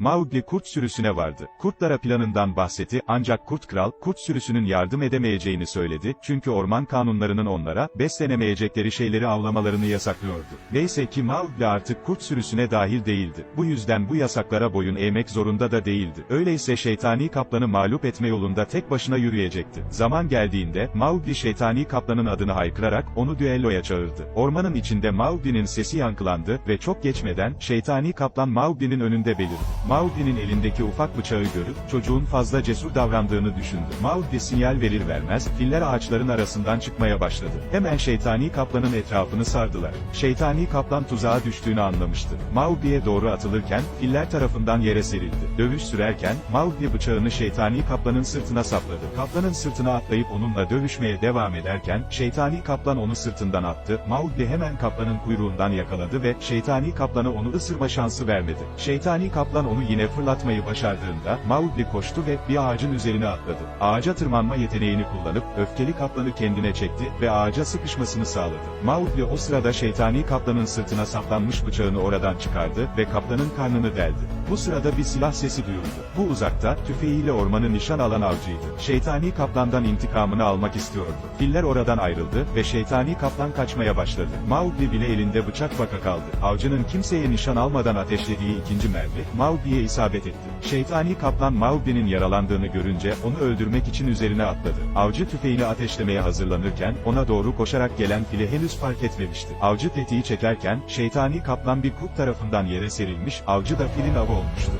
Mowgli kurt sürüsüne vardı. Kurtlara planından bahsetti ancak kurt kral, kurt sürüsünün yardım edemeyeceğini söyledi çünkü orman kanunlarının onlara, beslenemeyecekleri şeyleri avlamalarını yasaklıyordu. Neyse ki Mowgli artık kurt sürüsüne dahil değildi. Bu yüzden bu yasaklara boyun eğmek zorunda da değildi. Öyleyse şeytani kaplanı mağlup etme yolunda tek başına yürüyecekti. Zaman geldiğinde, Mowgli şeytani kaplanın adını haykırarak, onu düelloya çağırdı. Ormanın içinde Mowgli'nin sesi yankılandı ve çok geçmeden, şeytani kaplan Mowgli'nin önünde belirdi. Mowgli'nin elindeki ufak bıçağı görüp, çocuğun fazla cesur davrandığını düşündü. Mowgli sinyal verir vermez, filler ağaçların arasından çıkmaya başladı. Hemen şeytani kaplanın etrafını sardılar. Şeytani kaplan tuzağa düştüğünü anlamıştı. Mowgli'ye doğru atılırken, filler tarafından yere serildi. Dövüş sürerken, Mowgli bıçağını şeytani kaplanın sırtına sapladı. Kaplanın sırtına atlayıp onunla dövüşmeye devam ederken, şeytani kaplan onu sırtından attı. Mowgli hemen kaplanın kuyruğundan yakaladı ve, şeytani kaplana onu ısırma şansı vermedi. Şeytani kaplan onu yine fırlatmayı başardığında, Mowgli koştu ve bir ağacın üzerine atladı. Ağaca tırmanma yeteneğini kullanıp, öfkeli kaplanı kendine çekti ve ağaca sıkışmasını sağladı. Mowgli o sırada şeytani kaplanın sırtına saplanmış bıçağını oradan çıkardı ve kaplanın karnını deldi. Bu sırada bir silah sesi duyuldu. Bu uzakta, tüfeğiyle ormanı nişan alan avcıydı. Şeytani kaplandan intikamını almak istiyordu. Filler oradan ayrıldı ve şeytani kaplan kaçmaya başladı. Mowgli bile elinde bıçak baka kaldı. Avcının kimseye nişan almadan ateşlediği ikinci mermi, Mowgli'ye isabet etti. Şeytani kaplan Mowgli'nin yaralandığını görünce onu öldürmek için üzerine atladı. Avcı tüfeğini ateşlemeye hazırlanırken ona doğru koşarak gelen fili henüz fark etmemişti. Avcı tetiği çekerken şeytani kaplan bir kurt tarafından yere serilmiş, avcı da filin avı olmuştu.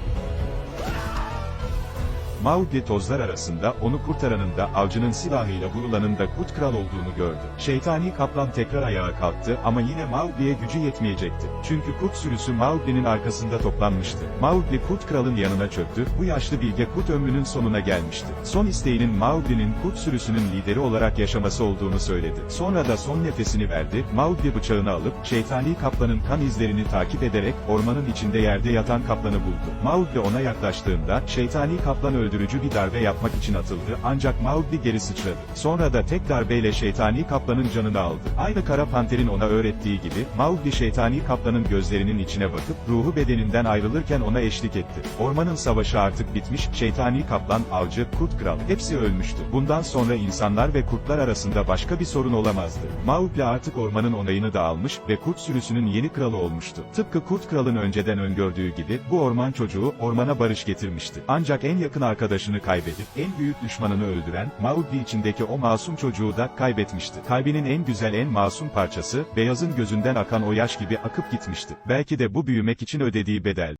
Mowgli tozlar arasında onu kurtaranın da avcının silahıyla vurulanın da Kurt Kral olduğunu gördü. Şeytani kaplan tekrar ayağa kalktı ama yine Mowgli'ye gücü yetmeyecekti. Çünkü kurt sürüsü Mowgli'nin arkasında toplanmıştı. Mowgli Kurt Kral'ın yanına çöktü, bu yaşlı bilge kurt ömrünün sonuna gelmişti. Son isteğinin Mowgli'nin kurt sürüsünün lideri olarak yaşaması olduğunu söyledi. Sonra da son nefesini verdi, Mowgli bıçağını alıp, şeytani kaplanın kan izlerini takip ederek ormanın içinde yerde yatan kaplanı buldu. Mowgli ona yaklaştığında, şeytani kaplan öldürücü bir darbe yapmak için atıldı ancak Mowgli geri sıçradı. Sonra da tek darbeyle şeytani kaplanın canını aldı. Aynı kara panterin ona öğrettiği gibi, Mowgli şeytani kaplanın gözlerinin içine bakıp, ruhu bedeninden ayrılırken ona eşlik etti. Ormanın savaşı artık bitmiş, şeytani kaplan, avcı, kurt kral, hepsi ölmüştü. Bundan sonra insanlar ve kurtlar arasında başka bir sorun olamazdı. Mowgli artık ormanın onayını da almış ve kurt sürüsünün yeni kralı olmuştu. Tıpkı kurt kralın önceden öngördüğü gibi, bu orman çocuğu, ormana barış getirmişti. Ancak en yakın arkadaşını kaybedip, en büyük düşmanını öldüren, Mowgli içindeki o masum çocuğu da kaybetmişti. Kalbinin en güzel en masum parçası, beyazın gözünden akan o yaş gibi akıp gitmişti. Belki de bu büyümek için ödediği bedel.